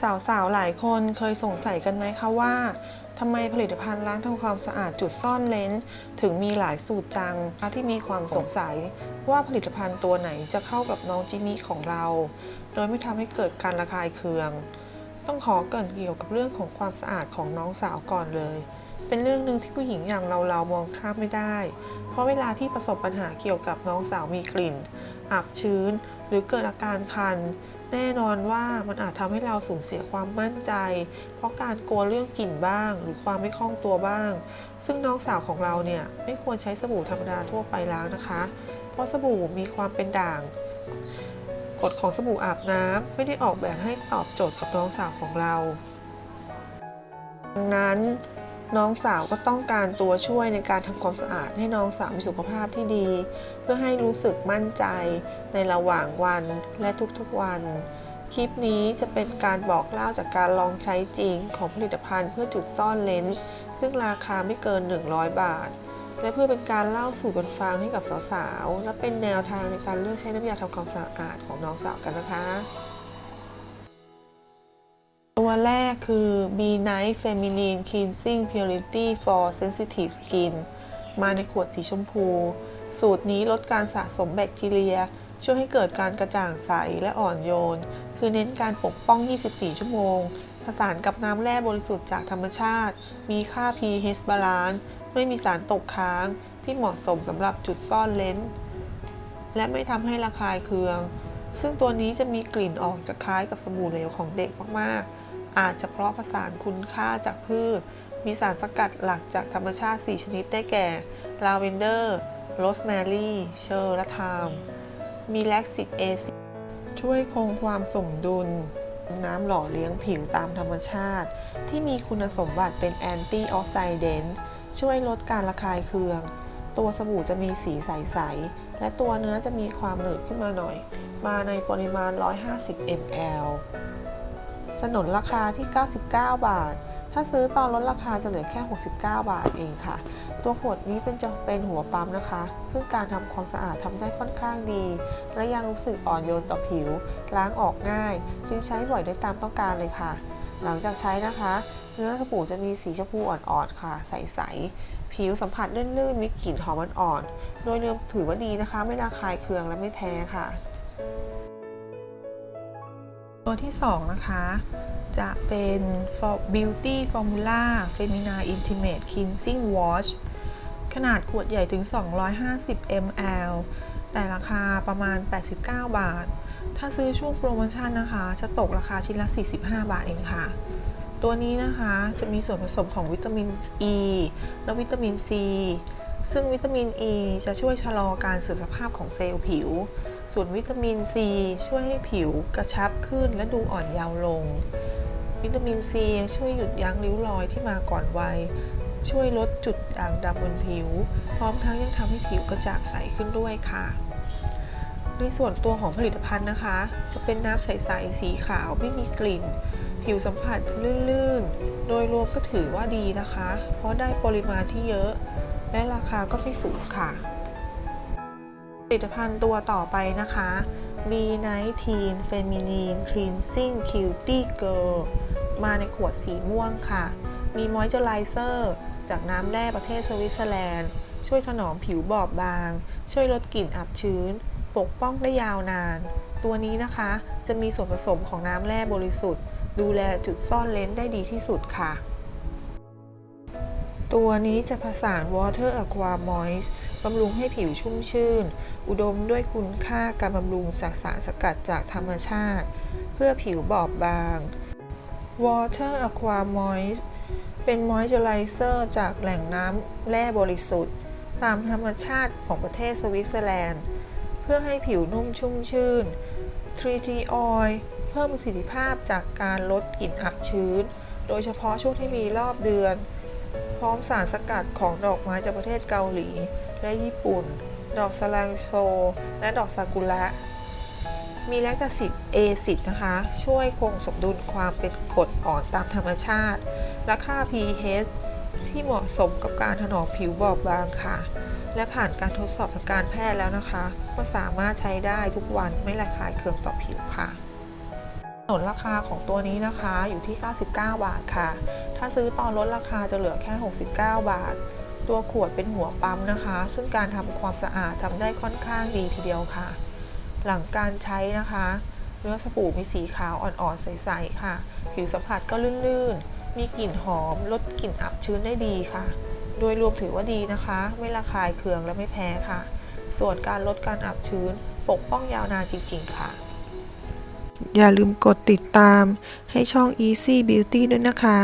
สาวๆ หลายคนเคยสงสัยกันไหมคะว่าทำไมผลิตภัณฑ์ล้างทำความสะอาดจุดซ่อนเลนถึงมีหลายสูตรจังที่มีความสงสัยว่าผลิตภัณฑ์ตัวไหนจะเข้ากับน้องจิมิของเรา โดยไม่ทำให้เกิดการระคายเคือง ต้องขอเกินเกี่ยวกับเรื่องของความสะอาดของน้องสาวก่อนเลย เป็นเรื่องหนึ่งที่ผู้หญิงอย่างเราเราๆมองข้ามไม่ได้ เพราะเวลาที่ประสบปัญหาเกี่ยวกับน้องสาวมีกลิ่น อับชื้น หรือเกิดอาการคัน แน่นอนว่ามันอาจทำให้เราสูญเสียความมั่นใจ เพราะการกลัวเรื่องกลิ่นบ้าง หรือความไม่คล่องตัวบ้าง ซึ่งน้องสาวของเราเนี่ยไม่ควรใช้สบู่ธรรมดาทั่วไปล้างนะคะ เพราะสบู่มีความเป็นด่างกฎของสบู่อาบน้ำไม่ได้ออกแบบให้ตอบโจทย์กับน้องสาวของเรา ดังนั้น น้องสาวก็ต้องการตัวช่วยในการทำความสะอาดให้น้องสาวมีสุขภาพที่ดี เพื่อให้รู้สึกมั่นใจในระหว่างวันและทุกๆวัน คลิปนี้จะเป็นการบอกเล่าจากการลองใช้จริงของผลิตภัณฑ์เพื่อจุดซ่อนเลนส์ซึ่งราคาไม่เกิน 100 บาท และเพื่อเป็นการเล่าสู่กันฟังให้กับสาวๆและเป็นแนวทางในการเลือกใช้น้ำยาทำความสะอาดของน้องสาวกันนะคะ ตัวแรกคือ Be Nice Feminine Cleansing Purity for Sensitive Skin มาในขวดสีชมพู สูตรนี้ลดการสะสมแบคทีเรีย ช่วยให้เกิดการกระจ่างใสและอ่อนโยน คือเน้นการปกป้อง 24 ชั่วโมง ผสานกับน้ำแร่บริสุทธิ์จากธรรมชาติ มีค่า pH balance ไม่มีสารตกค้างที่เหมาะสมสำหรับจุดซ่อนเลนส์และไม่ทำให้ระคายเคือง ซึ่งตัวนี้จะมีกลิ่นออกจะคล้ายกับสบู่เหลวของเด็กมากๆ อาจจะเพราะผสานคุณค่าจากพืช มีสารสกัดหลักจากธรรมชาติ 4 ชนิดได้แก่ ลาเวนเดอร์ โรสแมรี่ เชอร์และไทม์มีแลคซิกแอซิดช่วยคงความสมดุล น้ำหล่อเลี้ยงผิวตามธรรมชาติ ที่มีคุณสมบัติเป็นแอนตี้ออกไซเดนต์ช่วยลดการระคายเคือง ตัวสบู่จะมีสีใส ๆ และตัวเนื้อจะมีความหนืดขึ้นมาหน่อย มาในปริมาณ 150 ml สนนราคาที่ 99 บาท ถ้าซื้อตอนลดราคาจะเหลือแค่ 69 บาทเองค่ะ ตัวขวดนี้เป็นจะเป็นหัวปั๊มนะคะ ซึ่งการทำความสะอาดทำได้ค่อนข้างดี และยังรู้สึกอ่อนโยนต่อผิว ล้างออกง่าย จึงใช้บ่อยได้ตามต้องการเลยค่ะ หลังจากใช้นะคะ เนื้อสบู่จะมีสีชมพูอ่อนๆค่ะ ใสๆ ผิวสัมผัสลื่นๆ มีกลิ่นหอมอ่อนๆ โดยรวมถือว่าดีนะคะ ไม่ระคายเคืองและไม่แพ้ค่ะ ตัวที่ 2 นะคะ จะเป็น For Beauty Formula Femina Intimate Cleansing Wash ขนาดขวดใหญ่ถึง 250 ml แต่ราคาประมาณ 89 บาท ถ้าซื้อช่วงโปรโมชั่นนะคะ จะตกราคาชิ้นละ 45 บาทเองค่ะ ตัวนี้นะคะจะมีส่วนผสมของวิตามิน E และวิตามิน C ซึ่งวิตามิน E จะช่วยชะลอการเสื่อมสภาพของเซลล์ผิว ส่วนวิตามิน C ช่วยให้ผิวกระชับขึ้นและดูอ่อนเยาว์ลง วิตามิน C ยังช่วยหยุดยั้งริ้วรอยที่มาก่อนวัย ช่วยลดจุดด่างดำบนผิว พร้อมทั้งยังทำให้ผิวกระจ่างใสขึ้นด้วยค่ะ ในส่วนตัวของผลิตภัณฑ์นะคะ จะเป็นน้ำใส ๆ สีขาวไม่มีกลิ่น ผิวสัมผัสจะลื่นๆ โดยรวมก็ถือว่าดีนะคะ เพราะได้ปริมาณที่เยอะ และราคาก็ไม่สูงค่ะ ผลิตภัณฑ์ตัวต่อไปนะคะ B19 Feminine Cleansing Cutie Girl มาในขวดสีม่วงค่ะ มีมอยเจอไรเซอร์จากน้ำแร่ประเทศสวิตเซอร์แลนด์ ช่วยถนอมผิวบอบบาง ช่วยลดกลิ่นอับชื้น ปกป้องได้ยาวนาน ตัวนี้นะคะจะมีส่วนผสมของน้ำแร่บริสุทธิ์ ดูแลจุดซ่อนเลนส์ได้ดีที่สุดค่ะ ตัวนี้จะผสาน Water Aqua Moist บำรุงให้ผิวชุ่มชื่น อุดมด้วยคุณค่าการบำรุงจากสารสกัดจากธรรมชาติ เพื่อผิวบอบบาง Water Aqua Moist เป็นมอยเจอไรเซอร์จากแหล่งน้ำแร่บริสุทธิ์ ตามธรรมชาติของประเทศสวิตเซอร์แลนด์ เพื่อให้ผิวนุ่มชุ่มชื่น 3G Oil เพิ่มประสิทธิภาพจากการลดกลิ่นอับชื้น โดยเฉพาะช่วงที่มีรอบเดือน พร้อมสารสกัดของดอกไม้จากประเทศเกาหลี และญี่ปุ่น ดอกสลังโซ และดอกซากุระ มีแลคตาซิดเอซิดนะคะ ช่วยคงสมดุลความเป็นกรดอ่อนตามธรรมชาติ และค่า pH ที่เหมาะสมกับการถนอมผิวบอบบางค่ะ และผ่านการทดสอบทางการแพทย์แล้วนะคะ ก็สามารถใช้ได้ทุกวันไม่ระคายเคืองต่อผิวค่ะ ตนนราคาของตัวนี้นะคะอยู่ที่ 99 บาทค่ะ ถ้าซื้อตอนลดราคาจะเหลือแค่ 69 บาท ตัวขวดเป็นหัวปั๊มนะคะ ซึ่งการทำความสะอาดทำได้ค่อนข้างดีทีเดียวค่ะ หลังการใช้นะคะ เนื้อสบู่มีสีขาวอ่อนๆใสๆค่ะ ผิวสัมผัสก็ลื่นๆ มีกลิ่นหอม ลดกลิ่นอับชื้นได้ดีค่ะ โดยรวมถือว่าดีนะคะ ไม่ระคายเคืองและไม่แพ้ค่ะ ส่วนการลดการอับชื้นปกป้องยาวนานจริง ๆ ค่ะ อย่าลืมกดติดตามให้ช่อง Easy Beauty ด้วยนะคะ